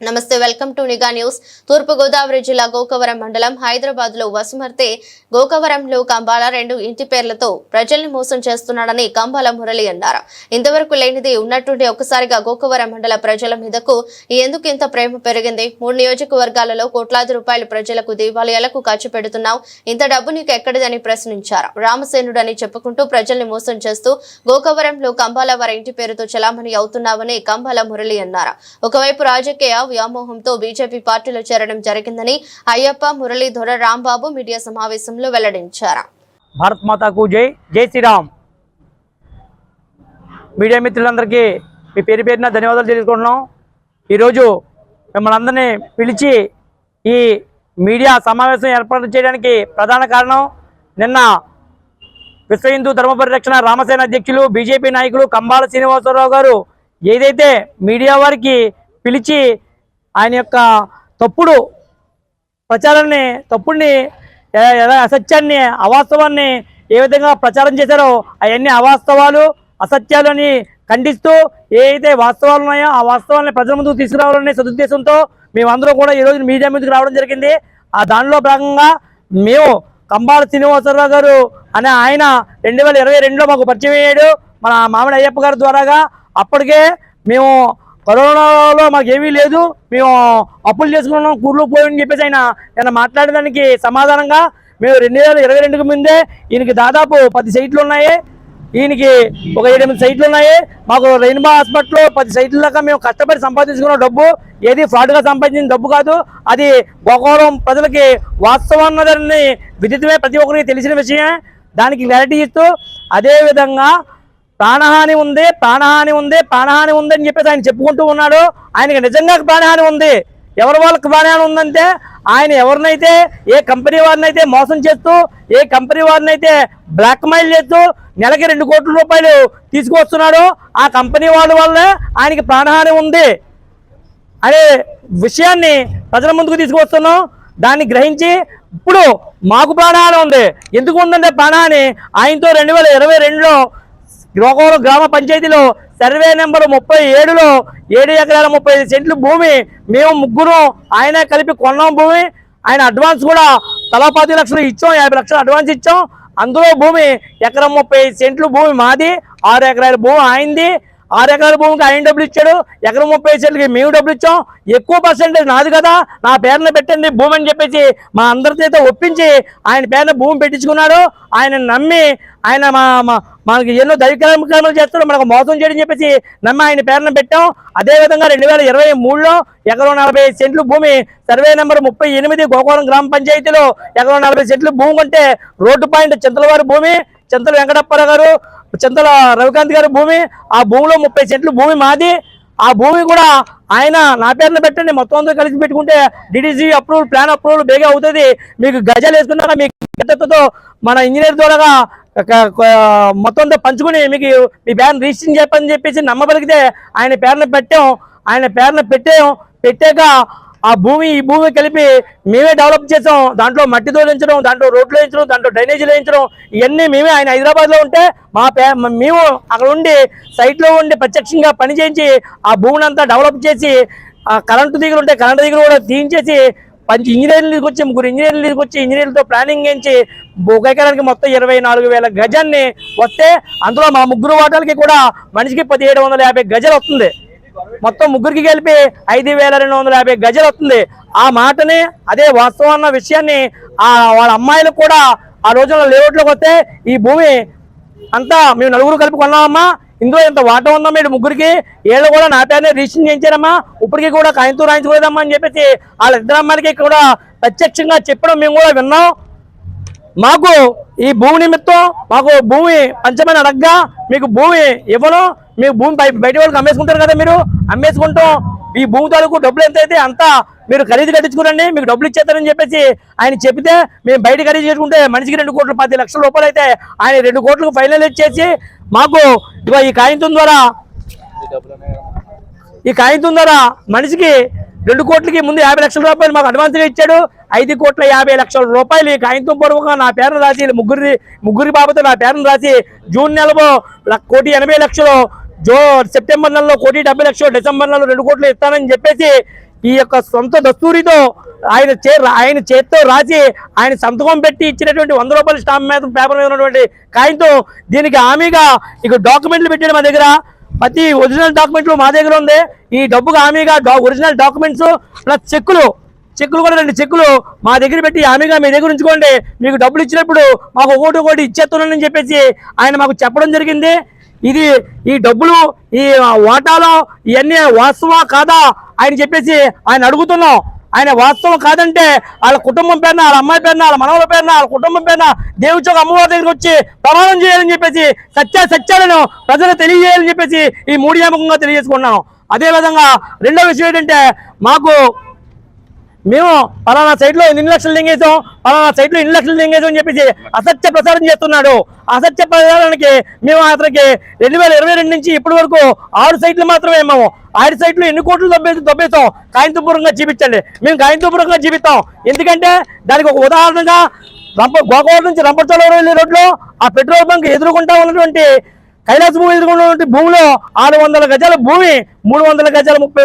నమస్తే welcome to నిగా news. తూర్పు గోదావరి జిల్లా గోకవరం మండలం హైదరాబాద్లో వసుమర్తే గోకవరంలో కంబాల రెండు ఇంటి పేర్లతో ప్రజల్ని మోసం చేస్తున్నాడని కంబాల మురళి అన్నారు. ఇంతవరకు లేనిది ఉన్నట్టుండి ఒక్కసారిగా గోకవరం మండల ప్రజల మీదకు ఎందుకు ఇంత ప్రేమ పెరిగింది? మూడు నియోజకవర్గాలలో కోట్లాది రూపాయలు ప్రజలకు దేవాలయాలకు ఖర్చు పెడుతున్నావు. ఇంత డబ్బు నీకు ఎక్కడిదని ప్రశ్నించారు. రామసేనుడు అని చెప్పుకుంటూ ప్రజల్ని మోసం చేస్తూ గోకవరంలో కంబాల వారి ఇంటి పేరుతో చలామణి అవుతున్నావని కంబాల మురళి అన్నారు. ఒకవైపు రాజకీయ వ్యామోహంతో బీజేపీ పార్టీలో చేరడం జరిగిందని అయ్యప్ప మురళీధర రాంబాబు మీడియా సమావేశంలో వెల్లడించారు. భారత్ మాతాకు జై జై శ్రీరామ్. మీడియా మిత్రులందరికీ మీ పేరు పేరున ధన్యవాదాలు తెలుసుకుంటున్నాం. ఈరోజు మిమ్మల్ని అందరినీ పిలిచి ఈ మీడియా సమావేశం ఏర్పాటు చేయడానికి ప్రధాన కారణం నిన్న విశ్వ హిందూ ధర్మ పరిరక్షణ రామసేన అధ్యక్షులు బీజేపీ నాయకులు కంబాల శ్రీనివాసరావు గారు ఏదైతే మీడియా వారికి పిలిచి ఆయన యొక్క తప్పుడు ప్రచారాన్ని తప్పుడిని ఎలా అసత్యాన్ని అవాస్తవాన్ని ఏ విధంగా ప్రచారం చేశారో అవన్నీ అవాస్తవాలు అసత్యాలు అని ఖండిస్తూ ఏ వాస్తవాలు ఉన్నాయో ఆ వాస్తవాలని ప్రజల ముందుకు తీసుకురావాలనే సదుద్దేశంతో మేమందరూ కూడా ఈరోజు మీడియా మీదకి రావడం జరిగింది. ఆ దానిలో భాగంగా మేము కంబాల శ్రీనివాసరావు గారు అనే ఆయన రెండు వేల ఇరవై రెండులో మాకు పరిచయం అయ్యాడు. మన మామిడి అయ్యప్ప గారి ద్వారాగా అప్పటికే మేము కరోనాలో మాకు ఏమీ లేదు. మేము అప్పులు చేసుకున్నాం కూర్లో పోయని చెప్పేసి ఆయన ఆయన మాట్లాడడానికి సమాధానంగా మేము రెండు వేల ఇరవై రెండుకు ముందే ఈయనకి దాదాపు పది సైట్లు ఉన్నాయి. ఈయనకి ఒక ఎనిమిది సైట్లు ఉన్నాయి. మాకు రెయిన్బో హాస్పిటల్లో పది సైట్ల దాకా మేము కష్టపడి సంపాదించుకున్న డబ్బు. ఏది ఫ్రాడ్గా సంపాదించిన డబ్బు కాదు. అది గోకవరం ప్రజలకి వాస్తవాన్నదాన్ని విదితమే ప్రతి ఒక్కరికి తెలిసిన విషయమే. దానికి క్లారిటీ ఇస్తూ అదేవిధంగా ప్రాణహాని ఉంది ప్రాణహాని ఉంది ప్రాణహాని ఉంది అని చెప్పేసి ఆయన చెప్పుకుంటూ ఉన్నాడు. ఆయనకి నిజంగా ప్రాణహాని ఉంది. ఎవరి వాళ్ళకి ప్రాణహాని ఉందంటే ఆయన ఎవరినైతే ఏ కంపెనీ వారినైతే మోసం చేస్తూ ఏ కంపెనీ వారినైతే బ్లాక్మెయిల్ బ్లాక్ చేస్తూ నెలకి రెండు కోట్ల రూపాయలు తీసుకొస్తున్నాడో ఆ కంపెనీ వాళ్ళ వల్లే ఆయనకి ప్రాణహాని ఉంది అనే విషయాన్ని ప్రజల ముందుకు తీసుకొస్తున్నాం దాన్ని గ్రహించి ఇప్పుడు మాకు ప్రాణహాని ఉంది. ఎందుకు ఉందంటే ప్రాణహాని ఆయనతో రెండు వేల ఇరవై రెండులో గోకవరం గ్రామ పంచాయతీలో సర్వే నెంబర్ ముప్పై ఏడులో ఏడు ఎకరాల ముప్పై ఐదు సెంట్లు భూమి మేము ముగ్గురు ఆయన కలిపి కొన్నాం భూమి. ఆయన అడ్వాన్స్ కూడా తలా పది లక్షలు ఇచ్చాం యాభై లక్షలు అడ్వాన్స్ ఇచ్చాం. అందులో భూమి ఎకరం ముప్పై ఐదు సెంట్లు భూమి మాది ఆరు ఎకరాల భూమి ఆయనది. ఆరు ఎకరాల భూమికి ఆయన డబ్బులు ఇచ్చాడు. ఎకరం ముప్పై ఐదు సెంట్లకి మేము డబ్బులు ఇచ్చాం. ఎక్కువ పర్సెంటేజ్ నాది కదా. నా పేరున పెట్టండి భూమి అని చెప్పేసి మా అందరితో ఒప్పించి ఆయన పేరున భూమి పెట్టించుకున్నాడు. ఆయన నమ్మి ఆయన మా మా- మనకి ఎన్నో దైవకర్మలు చేస్తాడు. మనకు మోసం చేయడం చెప్పేసి నమ్మి ఆయన పేరున పెట్టాం. అదేవిధంగా రెండు వేల ఇరవై మూడులో ఎకరం నలభై సెంట్లు భూమి సర్వే నెంబర్ ముప్పై ఎనిమిది గోకవరం గ్రామ పంచాయతీలో ఎకరం నలభై సెంట్లు భూమి కొంటే రోడ్డు పాయింట్ చింతలవారి భూమి. చింతల వెంకటప్పారావు గారు చింతల రవికాంత్ గారి భూమి ఆ భూమిలో ముప్పై సెంట్లు భూమి మాది. ఆ భూమి కూడా ఆయన నా పేరున పెట్టండి. మొత్తం అందరూ కలిసి పెట్టుకుంటే డిడిసి అప్రూవల్ ప్లాన్ అప్రూవల్ బేగా అవుతుంది. మీకు గజాలు వేసుకున్నాక మీకు గద్దెతో మన ఇంజనీర్ ద్వారా మొత్తం అంతా పంచుకుని మీకు మీ పేరును రిజిస్ట్రింగ్ చెప్పని చెప్పేసి నమ్మబలిగితే ఆయన పేరున పెట్టాం. ఆయన పేరున పెట్టాం. పెట్టాక ఆ భూమి ఈ భూమి కలిపి మేమే డెవలప్ చేసాం. దాంట్లో మట్టి తోలించడం దాంట్లో రోడ్లు వేయించడం దాంట్లో డ్రైనేజీలు వేయించడం ఇవన్నీ మేమే ఆయన హైదరాబాద్లో ఉంటే మా పే మేము అక్కడ ఉండి సైట్లో ఉండి ప్రత్యక్షంగా పని చేయించి ఆ భూమిని అంతా డెవలప్ చేసి ఆ కరెంటు దిగులు ఉంటే కరెంటు దిగులు కూడా తీయించేసి పంచి ఇంజనీర్లు తీసుకొచ్చి ముగ్గురు ఇంజనీర్లు తీసుకొచ్చి ఇంజనీర్లతో ప్లానింగ్ చేయించి ఒక ఎకరానికి మొత్తం ఇరవై నాలుగు వేల గజాన్ని వస్తే అందులో మా ముగ్గురు వాటాలకి కూడా మనిషికి పదిహేడు వందల యాభై గజాలు వస్తుంది. మొత్తం ముగ్గురికి కలిపి ఐదు వేల రెండు వందల యాభై గజలు వస్తుంది. ఆ మాటని అదే వాస్తవం అన్న విషయాన్ని ఆ వాళ్ళ అమ్మాయిలు కూడా ఆ రోజుల్లో లేఅవుట్లోకి వస్తే ఈ భూమి అంతా మేము నలుగురు కలిపి కొన్నామమ్మా. ఇందులో ఇంత వాటం ఉందా మీరు ముగ్గురికి ఏళ్ళు కూడా నా పేరునే రిజిస్ట్రేషన్ చేయించారమ్మా. ఇప్పటికీ కూడా కాయంతో రాయించుకోలేదమ్మా అని చెప్పేసి వాళ్ళ ఇద్దరు అమ్మాయికి కూడా ప్రత్యక్షంగా చెప్పడం మేము కూడా విన్నాం. మాకు ఈ భూమి నిమిత్తం మాకు భూమి పంచమని అడగ్గా మీకు భూమి ఇవ్వను. మీ భూమి బయట వాళ్ళకి అమ్మేసుకుంటారు కదా మీరు? అమ్మేసుకుంటాం ఈ భూమి తాలూకు డబ్బులు ఎంత అయితే అంతా మీరు ఖరీదు కట్టించుకురండి మీకు డబ్బులు ఇచ్చేస్తారని చెప్పేసి ఆయన చెప్తే మేము బయట ఖరీదు చేసుకుంటే మనిషికి రెండు కోట్లు పది లక్షల రూపాయలు అయితే ఆయన రెండు కోట్లకు ఫైనల్ ఇచ్చేసి మాకు ఇదిగో ఈ కాగితం ద్వారా ఈ కాగితం ద్వారా మనిషికి రెండు కోట్లకి ముందు యాభై లక్షల రూపాయలు మాకు అడ్వాన్స్గా ఇచ్చాడు. ఐదు కోట్ల యాభై లక్షల రూపాయలు ఈ కాగితం పూర్వకంగా నా పేరును రాసి ముగ్గురి ముగ్గురి బాబుతో నా పేరును రాసి జూన్ నెలలో ల- కోటి ఎనభై లక్షలు జో సెప్టెంబర్ నెలలో కోటి డెబ్బై లక్షలు డిసెంబర్ నెలలో రెండు కోట్లు ఇస్తానని చెప్పేసి ఈ యొక్క సొంత దస్తూరితో ఆయన చే ఆయన చేత్తో రాసి ఆయన సంతకం పెట్టి ఇచ్చినటువంటి వంద రూపాయల స్టాంప్ మీద పేపర్ మీద ఉన్నటువంటి కాయంతో దీనికి హామీగా ఇక డాక్యుమెంట్లు పెట్టాడు మా దగ్గర. ప్రతి ఒరిజినల్ డాక్యుమెంట్లు మా దగ్గర ఉంది. ఈ డబ్బుకు హామీగా డా- ఒరిజినల్ డాక్యుమెంట్స్ ప్లస్ చెక్కులు చెక్కులు కూడా రెండు చెక్కులు మా దగ్గర పెట్టి హామీగా మీ దగ్గర ఉంచుకోండి. మీకు డబ్బులు ఇచ్చినప్పుడు మాకు ఒకటి ఒకటి ఇచ్చేస్తున్నానని చెప్పేసి ఆయన మాకు చెప్పడం జరిగింది. ఇది ఈ డబ్బులు ఈ వాటాలో ఇవన్నీ వాస్తవా కాదా ఆయన చెప్పేసి ఆయన అడుగుతున్నాం. ఆయన వాస్తవం కాదంటే వాళ్ళ కుటుంబం పేరున వాళ్ళ అమ్మాయి పేరున వాళ్ళ మనవల పేరున వాళ్ళ కుటుంబం పేరున దేవుచోక అమ్మవారి దగ్గరికి వచ్చి ప్రమాణం చేయాలని చెప్పేసి సత్య సత్యాలను ప్రజలకు తెలియజేయాలని చెప్పేసి ఈ మూడియాముఖంగా తెలియజేసుకున్నాను అదేవిధంగా రెండో విషయం ఏంటంటే మాకు మేము పలానా సైట్లో ఎన్ని లక్షలు లింగేజం పలానా సైట్లో ఎన్ని లక్షలు లింగేసాం అని చెప్పేసి అసత్య ప్రచారం చేస్తున్నాడు. అసత్య ప్రచారానికి మేము అతనికి రెండు వేల ఇరవై రెండు నుంచి ఇప్పటి వరకు ఆరు సైట్లు మాత్రమే మేము. ఆరు సైట్లు ఎన్ని కోట్లు దొబ్బేసి దొబ్బేస్తాం కాయంతపూర్వంగా చూపించండి మేము కాయంతపూర్వంగా చూపిస్తాం ఎందుకంటే దానికి ఒక ఉదాహరణగా రంప గోకవాడ నుంచి రంపచోళవరం వెళ్ళే రోడ్లో ఆ పెట్రోల్ బంక్ ఎదుర్కొంటా ఉన్నటువంటి కైలాస భూమి ఎదుర్కొన్నటువంటి భూమిలో ఆరు వందల గజాల భూమి మూడు వందల గజాల ముప్పై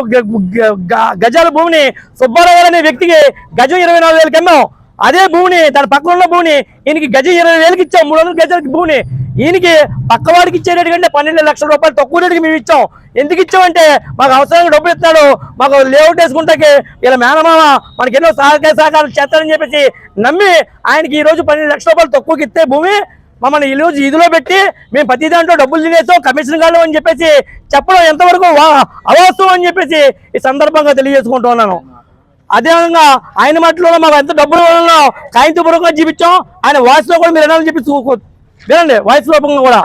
గజాల భూమిని సుబ్బారావు అనే వ్యక్తికి గజం ఇరవై నాలుగు వేలకి అమ్మాం అదే భూమిని తన పక్కన ఉన్న భూమిని ఈయనకి గజం ఇరవై వేలకి ఇచ్చాం మూడు వందల గజాలకి భూమిని. ఈయనకి పక్కవాడికి ఇచ్చే రేటు కంటే పన్నెండు లక్షల రూపాయలు తక్కువ రేటుకి మేము ఇచ్చాం. ఎందుకు ఇచ్చామంటే మాకు అవసరంగా డబ్బులు ఇస్తున్నాడు మాకు లేఅవుట్ వేసుకుంటాకి ఇలా మేనమామ మనకి ఎన్నో సహకార సహకారాలు చేస్తారని చెప్పేసి నమ్మి ఆయనకి ఈ రోజు పన్నెండు లక్షల రూపాయలు తక్కువకి ఇస్తే భూమి మమ్మల్ని ఈ రోజు ఇదిలో పెట్టి మేము ప్రతి దాంట్లో డబ్బులు తినేస్తాం కమిషన్ కాదు అని చెప్పేసి చెప్పడం ఎంతవరకు వా- అవాస్తవం అని చెప్పేసి ఈ సందర్భంగా తెలియజేసుకుంటున్నాను అదేవిధంగా ఆయన మట్టిలో మాకు ఎంత డబ్బులు వల్ల జీవించాం. ఆయన వాయిస్లో కూడా మీరు వినాలని చెప్పి వినండి వాయిస్ రూపంగా కూడా.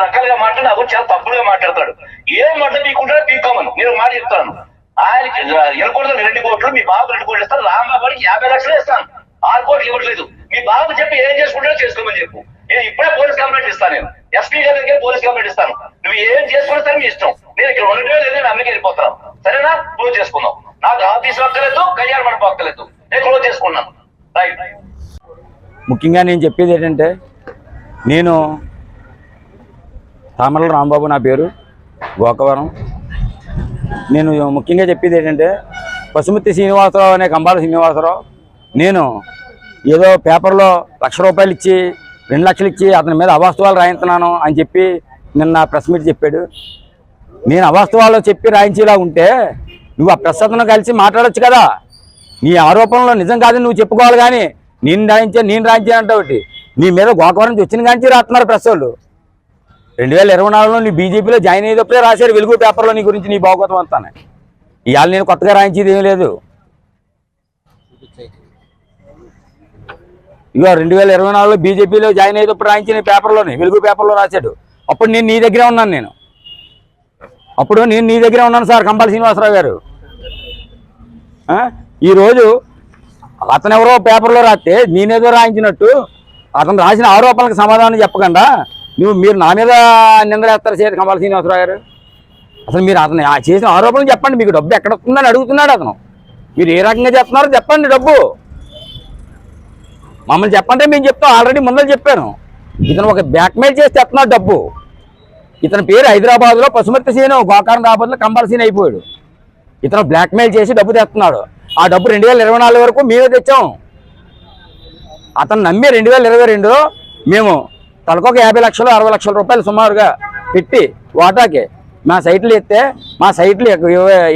రకాలుగా మాట్లాడి అదో చాలా తప్పుడుగా మాట్లాడతాడు. ఏం మాట పీకుంటాడో పీకోమను నేను మాట చెప్తాను. ఆయనకి ఎనకూడదు రెండు కోట్లు మీ బాబు రెండు కోట్లు ఇస్తాను రాంబాబుకి యాభై లక్షలు ఇస్తాను. ఆరు కోట్లు ఇవ్వట్లేదు. మీ బాబు చెప్పి ఏం చేసుకుంటారో చేసుకోమని చెప్పు. నేను ఇప్పుడే పోలీస్ కంప్లైంట్ ఇస్తాను నేను. ఎస్పీ గారి దగ్గర పోలీస్ కంప్లైంట్ ఇస్తాను. నువ్వు ఏం చేసుకుంటే సరే మీ ఇష్టం. నేను ఇక్కడ ఉండటమే లేదు నేను అమెరికా వెళ్ళిపోతాను. సరేనా? క్లోజ్ చేసుకుందాం. నాకు ఆఫీస్ అక్కలేదు కళ్యాణ మండపం అక్కలేదు నేను క్లోజ్ చేసుకున్నాను. రైట్ ముఖ్యంగా నేను చెప్పేది ఏంటంటే నేను తామరల రాంబాబు నా పేరు గోకవరం. నేను ముఖ్యంగా చెప్పేది ఏంటంటే పశుమతి శ్రీనివాసరావు అనే కంబాల శ్రీనివాసరావు నేను ఏదో పేపర్లో లక్ష రూపాయలు ఇచ్చి రెండు లక్షలు ఇచ్చి అతని మీద అవాస్తవాలు రాయించున్నాను అని చెప్పి నిన్న ప్రెస్ మీట్ చెప్పాడు. నేను అవాస్తవాలు చెప్పి రాయించేలా ఉంటే నువ్వు ఆ ప్రెస్ అతను కలిసి మాట్లాడొచ్చు కదా. నీ ఆరోపణలో నిజం కాదని నువ్వు చెప్పుకోవాలి కానీ నేను రాయించా నేను రాయించానంటే ఒకటి నీ మీద గోకవరం నుంచి వచ్చిన కానీ రాస్తున్నారు ప్రెస్ వాళ్ళు. రెండు వేల ఇరవై నాలుగులో నీ బీజేపీలో జాయిన్ అయ్యేటప్పుడే రాశారు వెలుగు పేపర్లో నీ గురించి నీ భాగవతం అంతా ఇవాళ నేను కొత్తగా రాయించేది ఏం లేదు. ఇగో రెండు వేల ఇరవై నాలుగులో బీజేపీలో జాయిన్ అయ్యేటప్పుడు రాయించిన పేపర్లోనే వెలుగు పేపర్లో రాశాడు. అప్పుడు నేను నీ దగ్గరే ఉన్నాను నేను. అప్పుడు నేను నీ దగ్గరే ఉన్నాను సార్ కంపాల శ్రీనివాసరావు గారు. ఈరోజు అతను ఎవరో పేపర్లో రాస్తే నేనేదో రాయించినట్టు అతను రాసిన ఆరోపణలకు సమాధానం చెప్పకుండా నువ్వు మీరు నా మీద నిందలేస్తారు చేతి కంపాల శ్రీనివాసరావు గారు? అసలు మీరు అతను ఆ చేసిన ఆరోపణలు చెప్పండి మీకు డబ్బు ఎక్కడ వస్తుందని అడుగుతున్నాడు అతను. మీరు ఏ రకంగా చేస్తున్నారో చెప్పండి డబ్బు. మమ్మల్ని చెప్పంటే మేము చెప్తాం. ఆల్రెడీ ముందర చెప్పాను. ఇతను ఒక బ్లాక్మెయిల్ చేసి తెస్తున్నాడు డబ్బు. ఇతని పేరు హైదరాబాద్లో పశుమతి సీను గోకారం రాబోతులో కంబల్ సీన్ అయిపోయాడు. ఇతను బ్లాక్మెయిల్ చేసి డబ్బు తెస్తున్నాడు. ఆ డబ్బు రెండు వేల ఇరవై నాలుగు వరకు మేమే తెచ్చాం. అతను నమ్మి రెండు వేల ఇరవై రెండులో మేము తలకొక యాభై లక్షలు అరవై లక్షల రూపాయలు సుమారుగా పెట్టి వాటాకి మా సైట్లు ఎత్తే మా సైట్లు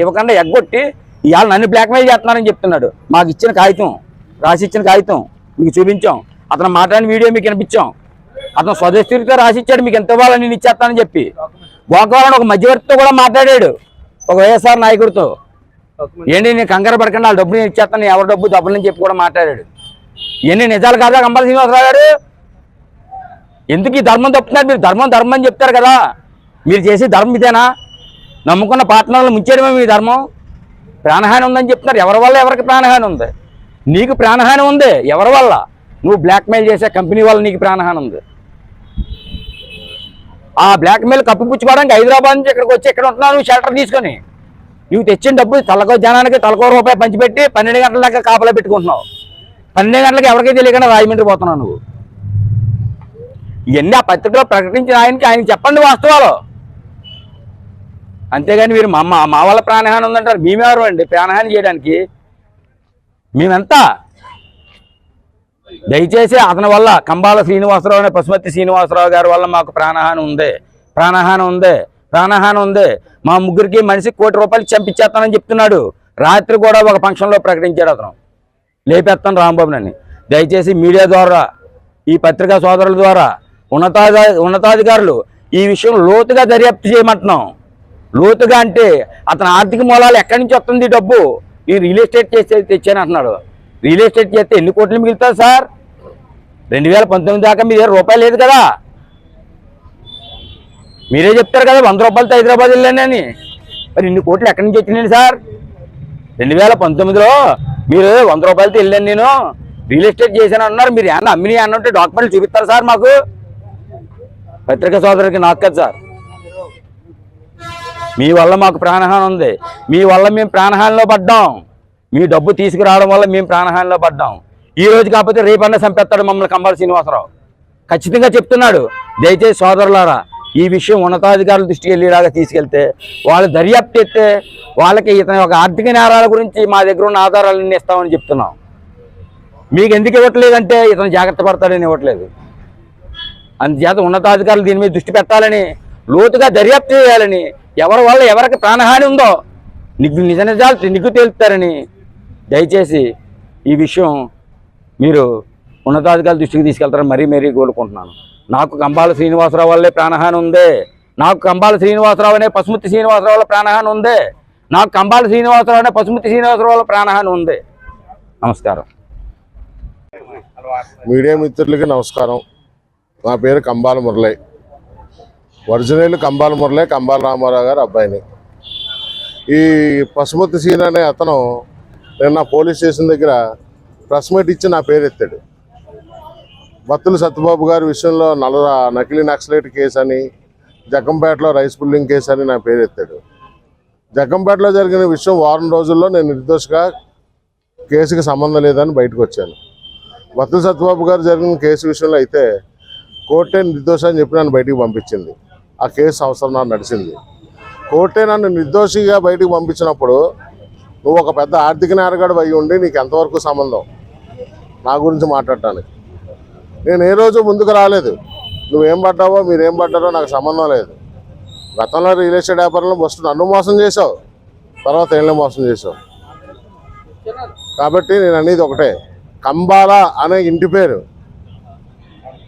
ఇవ్వకుండా ఎగ్గొట్టి ఇవాళ నన్ను బ్లాక్మెయిల్ చేస్తున్నారని చెప్తున్నాడు. మాకు ఇచ్చిన కాగితం రాసి ఇచ్చిన కాగితం. మీకు చూపించాం. అతను మాట్లాడిన వీడియో మీకు వినిపించాం. అతను స్వదేశీతో రాసి ఇచ్చాడు మీకు ఎంత ఇవ్వాలని నేను ఇచ్చేస్తానని చెప్పి. గోకవరం ఒక మధ్యవర్తితో కూడా మాట్లాడాడు ఒక వైఎస్ఆర్ నాయకుడితో. ఏంటి నేను కంగారు పడకుండా వాళ్ళ డబ్బు నేను ఇచ్చేస్తాను ఎవరి డబ్బు డబ్బులని చెప్పి కూడా మాట్లాడాడు. ఇవన్నీ నిజాలు కాదా కంపల్ శ్రీనివాసరావు గారు. ఎందుకు ఈ ధర్మం తప్పుతున్నారు? మీరు ధర్మం ధర్మం అని చెప్తారు కదా. మీరు చేసే ధర్మం ఇదేనా? నమ్ముకున్న పార్ట్నర్లు ముంచేయడమే మీ ధర్మం. ప్రాణహాని ఉందని చెప్తున్నారు. ఎవరి వల్ల ఎవరికి ప్రాణహాని ఉంది? నీకు ప్రాణహాని ఉంది ఎవరి వల్ల? నువ్వు బ్లాక్మెయిల్ చేసే కంపెనీ వల్ల నీకు ప్రాణహాని ఉంది. ఆ బ్లాక్మెయిల్ కప్పిపుచ్చుకోవడానికి హైదరాబాద్ నుంచి ఇక్కడికి వచ్చి ఇక్కడ ఉంటున్నావు నువ్వు షెల్టర్ తీసుకొని. నువ్వు తెచ్చిన డబ్బు తలకో జనానికి తలకో రూపాయి పంచిపెట్టి పన్నెండు గంటల దాకా కాపలా పెట్టుకుంటున్నావు. పన్నెండు గంటలకు ఎవరికీ తెలియకుండా రాజమండ్రి పోతున్నావు నువ్వు. ఇవన్నీ ఆ పత్రికలో ప్రకటించిన ఆయనకి ఆయనకి చెప్పండి వాస్తవాలు. అంతేగాని మీరు మా మా- మా వాళ్ళ ప్రాణహాని ఉందంటారు. మేమెవరు అండి? ప్రాణహాని చేయడానికి మేమంతా? దయచేసి అతని వల్ల కంబాల శ్రీనివాసరావు అనే పశుమతి శ్రీనివాసరావు గారి వల్ల మాకు ప్రాణహాని ఉంది. ప్రాణహాని ఉంది. ప్రాణహాని ఉంది. మా ముగ్గురికి మనిషి కోటి రూపాయలు చంపించేస్తానని చెప్తున్నాడు. రాత్రి కూడా ఒక ఫంక్షన్లో ప్రకటించాడు అతను. లేపేస్తాను రాంబాబునని దయచేసి మీడియా ద్వారా ఈ పత్రికా సోదరుల ద్వారా ఉన్నతాధి ఉన్నతాధికారులు ఈ విషయం లోతుగా దర్యాప్తు చేయమంటున్నాం. లోతుగా అంటే అతని ఆర్థిక మూలాలు ఎక్కడి నుంచి వస్తుంది డబ్బు? నేను రియల్ ఎస్టేట్ చేస్తే తెచ్చాను అంటున్నాడు. రియల్ ఎస్టేట్ చేస్తే ఎన్ని కోట్లు మిగులుతుంది సార్? రెండు వేల పంతొమ్మిది దాకా మీ దగ్గర రూపాయలు లేదు కదా. మీరే చెప్తారు కదా వంద రూపాయలతో హైదరాబాద్ వెళ్ళాను అని. మరి ఇన్ని కోట్లు ఎక్కడి నుంచి వచ్చినాయి సార్? రెండు వేల పంతొమ్మిదిలో మీరు వంద రూపాయలతో వెళ్ళాను నేను. రియల్ ఎస్టేట్ చేశాను అన్నారు. మీరు ఏమన్నా అమ్మిని అన్నట్టు డాక్యుమెంట్లు చూపిస్తారు సార్ మాకు? పత్రికా సోదరికి నాకు కదా సార్. మీ వల్ల మాకు ప్రాణహాని ఉంది. మీ వల్ల మేము ప్రాణహానిలో పడ్డాం. మీ డబ్బు తీసుకురావడం వల్ల మేము ప్రాణహానిలో పడ్డాం. ఈ రోజు కాకపోతే రేపన్నా చంపేస్తాడు మమ్మల్ని కంబాల శ్రీనివాసరావు. ఖచ్చితంగా చెప్తున్నాడు. దయచేసి సోదరులారా ఈ విషయం ఉన్నతాధికారుల దృష్టికి వెళ్ళేలాగా తీసుకెళ్తే వాళ్ళు దర్యాప్తు ఎత్తే వాళ్ళకి ఇతని యొక్క ఆర్థిక నేరాల గురించి మా దగ్గర ఉన్న ఆధారాలన్నీ ఇస్తామని చెప్తున్నాం. మీకు ఎందుకు ఇవ్వట్లేదంటే ఇతను జాగ్రత్త పడతాడని ఇవ్వట్లేదు. అందుచేత ఉన్నతాధికారులు దీని మీద దృష్టి పెట్టాలని లోతుగా దర్యాప్తు చేయాలని ఎవరి వల్ల ఎవరికి ప్రాణహాని ఉందో నీకు నిజ నిజాలు నిగ్గు తేలుతారని దయచేసి ఈ విషయం మీరు ఉన్నతాధికారుల దృష్టికి తీసుకెళ్తారని మరీ మరీ కోరుకుంటున్నాను. నాకు కంబాల శ్రీనివాసరావు వల్లే ప్రాణహాని ఉంది. నాకు కంబాల శ్రీనివాసరావు అనే పశుమతి శ్రీనివాసరావు వల్ల ప్రాణహాని ఉంది. నాకు కంబాల శ్రీనివాసరావు అనే పశుమతి శ్రీనివాసరావు వల్ల ప్రాణహాని ఉంది. నమస్కారం. మీడియా మిత్రులకి నమస్కారం. నా పేరు కంబాల మురళి. ఒరిజినల్ కంబాల మురళే కంబాల రామారావు గారు అబ్బాయిని. ఈ పశుమతి సీన్ అనే అతను నిన్న పోలీస్ స్టేషన్ దగ్గర ప్రెస్ మీట్ ఇచ్చి నా పేరు ఎత్తాడు. బత్తుల సత్యబాబు గారి విషయంలో నల్ల నకిలీ నక్సలైట్ కేసు అని జగ్గంపేటలో రైస్ పుల్లింగ్ కేసు అని నా పేరు ఎత్తాడు. జగ్గంపేటలో జరిగిన విషయం వారం రోజుల్లో నేను నిర్దోషిగా కేసుకి సంబంధం లేదని బయటకు వచ్చాను. బత్తుల సత్యబాబు గారు జరిగిన కేసు విషయంలో అయితే కోర్టే నిర్దోష అని చెప్పి నన్ను బయటికి పంపించింది. ఆ కేసు అవసరం నాకు నడిచింది. కోర్టే నన్ను నిర్దోషిగా బయటకు పంపించినప్పుడు నువ్వు ఒక పెద్ద ఆర్థిక నేరగాడు అయి ఉండి నీకు ఎంతవరకు సంబంధం? నా గురించి మాట్లాడటానికి. నేను ఏ రోజు ముందుకు రాలేదు. నువ్వేం పడ్డావో మీరేం పడ్డారో నాకు సంబంధం లేదు. గతంలో రియల్ ఎస్టేట్ వ్యాపారంలో ఫస్ట్ నన్ను మోసం చేసావు తర్వాత ఏళ్ళని మోసం చేసావు కాబట్టి నేను అనేది ఒకటే. కంబాల అనే ఇంటి పేరు.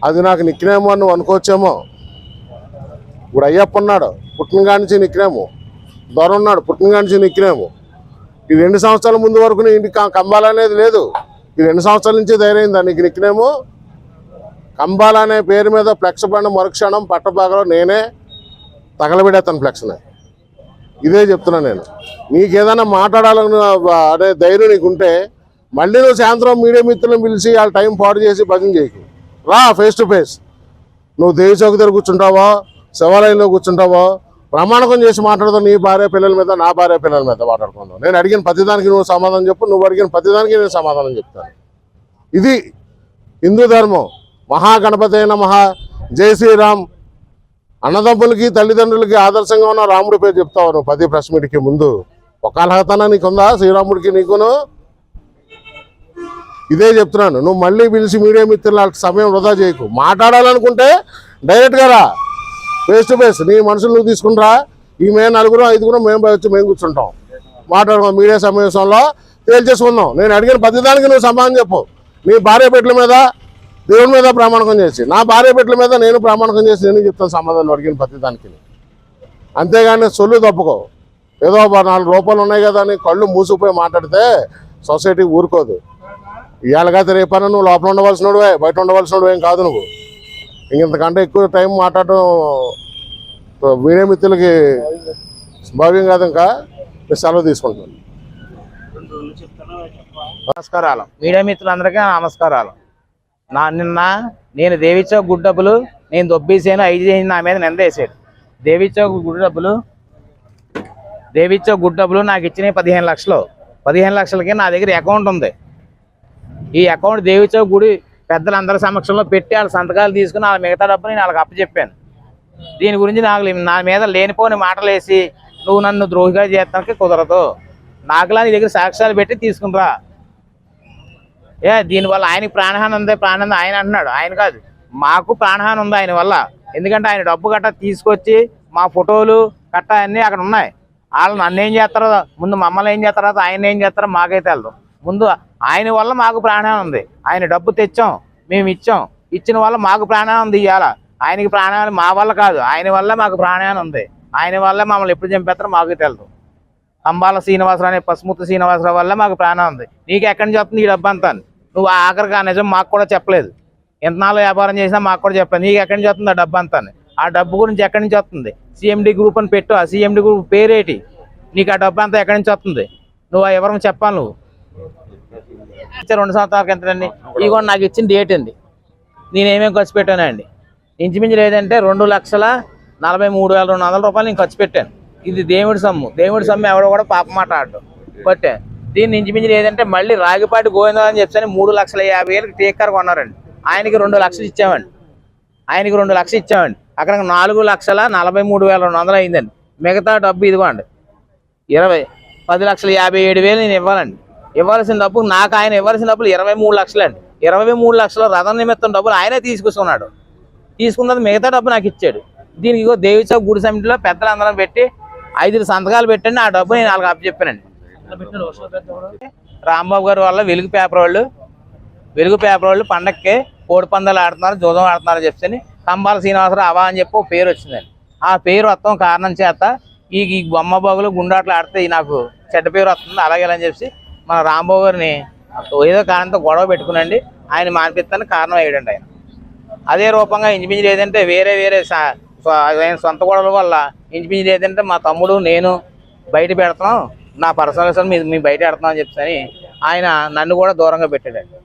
అది నాకు నిక్నేమో నువ్వు అనుకోవచ్చేమో. ఇప్పుడు అయ్యప్ప ఉన్నాడు పుట్టినగా నుంచి నిక్నేము దొర ఉన్నాడు పుట్టినగా నుంచి నిక్నేము ఈ రెండు సంవత్సరాల ముందు వరకు నీ ఇంటికి కంబాలనేది లేదు. ఈ రెండు సంవత్సరాల నుంచి ధైర్యంగా నీకు నిక్కినాము. కంబాల అనే పేరు మీద ఫ్లెక్స్ పడిన మరుక్షణం పట్టబాగలో నేనే తగలబెడేస్తాను ఫ్లెక్స్ని. ఇదే చెప్తున్నా నేను. నీకు ఏదైనా మాట్లాడాలని అనే ధైర్యం నీకుంటే మళ్ళీ నువ్వు సాయంత్రం మీడియా మిత్రులను పిలిచి వాళ్ళ టైం పాడు చేసి భజన చేయకు రా ఫేస్ టు ఫేస్ నువ్వు దేవి చౌక దగ్గర కూర్చుంటావా? శివాలయంలో కూర్చుంటావో ప్రమాణకం చేసి మాట్లాడుతావు నీ భార్య పిల్లల మీద నా భార్య పిల్లల మీద మాట్లాడుకుందాం నేను అడిగిన ప్రతిదానికి నువ్వు సమాధానం చెప్పు నువ్వు అడిగిన ప్రతిదానికి నేను సమాధానం చెప్తాను. ఇది హిందూ ధర్మం. మహాగణపతి అయిన మహా జై శ్రీరామ్. అన్నదమ్ములకి తల్లిదండ్రులకి ఆదర్శంగా ఉన్న రాముడి పేరు చెప్తావు నువ్వు పది ప్రెస్ మీట్కి ముందు. ఒక అర్హతన నీకుందా? శ్రీరాముడికి నీకును? ఇదే చెప్తున్నాను. నువ్వు మళ్ళీ పిలిచి మీడియా మిత్రులు సమయం వృధా చేయకు. మాట్లాడాలనుకుంటే డైరెక్ట్గా రా. ఫేస్ టు ఫేస్ నీ మనుషులు నువ్వు తీసుకుంటా ఈ మేము నలుగురు ఐదుగురు మేము వచ్చి మేము కూర్చుంటాం. మాట్లాడుకో మీడియా సమావేశంలో తేల్చేసుకుందాం నేను అడిగిన ప్రతిదానికి నువ్వు సమాధానం చెప్పు. నీ భార్య పెట్టల మీద దేవుడి మీద ప్రామాణకం చేసి నా భార్య పెట్ల మీద నేను ప్రామాణకం చేసి నేను చెప్తాను సమాధానం అడిగిన ప్రతిదానికి అంతేగాని సొల్లు తప్పుకో. ఏదో ఒక నాలుగు రూపాయలు ఉన్నాయి కదా అని కళ్ళు మూసుకుపోయి మాట్లాడితే సొసైటీ ఊరుకోదు. ఇవాళగా రేపన్నా నువ్వు లోపల ఉండవలసినోడువే బయట ఉండవలసినోడు ఏం కాదు నువ్వు. ఇంతకంటే ఎక్కువ టైం మాట్లాడటం మీడియా మిత్రులకి భావ్యం కాదు ఇంకా. నేను సెలవు తీసుకుంటాను నమస్కారాలు. మీడియా మిత్రులందరికీ నమస్కారాలు. నా నిన్న నేను దేవిచౌక్ గుడ్ డబ్బులు నేను దొబ్బేసాను ఐదు చేసి నా మీద నిందేసాడు దేవిచౌక్ గుడ్ డబ్బులు దేవిచౌక్ గుడ్ డబ్బులు నాకు ఇచ్చినవి పదిహేను లక్షలు. పదిహేను లక్షలకి నా దగ్గర అకౌంట్ ఉంది. ఈ అకౌంట్ దేవిచౌక్ గుడి పెద్దలందరి సమక్షంలో పెట్టి వాళ్ళ సంతకాలు తీసుకుని వాళ్ళ మిగతా డబ్బు నేను వాళ్ళకి అప్పచెప్పాను. దీని గురించి నాకు లే- నా మీద లేనిపోని మాటలు వేసి నువ్వు నన్ను ద్రోహిగా చేస్తానికి కుదరదు. నాకులా నీ దగ్గర సాక్ష్యాలు పెట్టి తీసుకునిరా ఏ దీనివల్ల ఆయనకి ప్రాణహాని ఉంది ప్రాణహాని ఆయన అంటున్నాడు. ఆయన కాదు. మాకు ప్రాణహాని ఉంది ఆయన వల్ల. ఎందుకంటే ఆయన డబ్బు గట్ట తీసుకొచ్చి మా ఫోటోలు గట్ట అన్నీ అక్కడ ఉన్నాయి. వాళ్ళు నన్ను ఏం చేస్తారో ముందు మమ్మల్ని ఏం చేస్తారో ఆయన ఏం చేస్తారో మాకైతే వెళ్దాం ముందు ఆయన వల్ల మాకు ప్రాణహాని ఉంది. ఆయన డబ్బు తెచ్చాం మేము ఇచ్చాం. ఇచ్చిన వల్ల మాకు ప్రాణహాని ఉంది ఇవాళ ఆయనకి ప్రాణాలు మా వల్ల కాదు ఆయన వల్ల మాకు ప్రాణహాని ఉంది. ఆయన వల్ల మమ్మల్ని ఎప్పుడు చంపేస్తారో మాకు తెలుసు అంబాల శ్రీనివాసరావు అనే పసుమూర్తి శ్రీనివాసరావు వల్ల మాకు ప్రాణం ఉంది. నీకు ఎక్కడి నుంచి వస్తుంది ఈ డబ్బు అంతా? నువ్వు ఆఖరికి ఆ నిజం మాకు కూడా చెప్పలేదు. ఎంతనాలు వ్యాపారం చేసినా మాకు కూడా చెప్పలేదు. నీకు ఎక్కడి నుంచి వస్తుంది ఆ డబ్బు అంతా? ఆ డబ్బు గురించి ఎక్కడి నుంచి వస్తుంది? సిఎండి గ్రూప్ అని పెట్టు. ఆ సిఎండి గ్రూప్ పేరేటి? నీకు ఆ డబ్బు అంతా ఎక్కడి నుంచి వస్తుంది? నువ్వు ఆ వివరం చెప్పాలి నువ్వు. రెండు సంవత్సరాల కిందండి ఇగో నాకు ఇచ్చిన డేట్ అండి నేను ఏమేమి ఖర్చు పెట్టానండి? ఇంచుమించు లేదంటే రెండు లక్షల నలభై మూడు వేల రెండు వందల రూపాయలు నేను ఖర్చు పెట్టాను. ఇది దేవుడి సొమ్ము. దేవుడి సొమ్ము ఎవడో కూడా పాప మాట ఆడడం కొట్టే దీన్ని ఇంచుమించు లేదంటే మళ్ళీ రాగిపాటి గోవిందా అని మూడు లక్షల యాభై వేలకు టేకర్ కొన్నారండి. ఆయనకి రెండు లక్షలు ఇచ్చామండి. ఆయనకి రెండు లక్షలు ఇచ్చామండి. అక్కడ నాలుగు లక్షల నలభై మూడు వేల రెండు వందలు అయిందండి. మిగతా డబ్బు ఇదిగోండి. ఇరవై పది లక్షల యాభై ఏడు వేలు నేను ఇవ్వాలండి. ఇవ్వాల్సిన డబ్బు నాకు ఆయన ఇవ్వాల్సిన డబ్బులు ఇరవై మూడు లక్షలు అండి. ఇరవై మూడు లక్షల రథం నిమిత్తం డబ్బులు ఆయనే తీసుకొస్తున్నాడు. తీసుకున్నది మిగతా డబ్బు నాకు ఇచ్చాడు. దీనికి ఇగో దేవిచౌక్ గుడి సమితిలో పెద్దలందరం పెట్టి ఐదు సంతకాలు పెట్టండి ఆ డబ్బు నేను వాళ్ళకి అప్పచెప్పానండి. రాంబాబు గారి వల్ల వెలుగు పేపర్ వాళ్ళు వెలుగు పేపర్ వాళ్ళు పండక్కి కోడి పందాలు ఆడుతున్నారు జూదం ఆడుతున్నారు చెప్తే కంబాల శ్రీనివాసరావు అవా అని చెప్పి ఒక పేరు వచ్చిందండి. ఆ పేరు మొత్తం కారణం చేత ఈ బొమ్మ బాగులు గుండాట్లు ఆడితే నాకు చెడ్డ పేరు వస్తుంది అలాగే అని చెప్పి మన రాంబాబు గారిని ఏదో కారణంతో గొడవ పెట్టుకునండి. ఆయన మానిపిస్తానికి కారణం అయ్యాడండి ఆయన. అదే రూపంగా ఇంచుమించు లేదంటే వేరే వేరే ఆయన సొంత గొడవల వల్ల ఇంచుమించు లేదంటే మా తమ్ముడు నేను బయట పెడతాం. నా పర్సనల్ సార్ మీ మీ బయట పెడతాం అని చెప్పి ఆయన నన్ను కూడా దూరంగా పెట్టాడండి.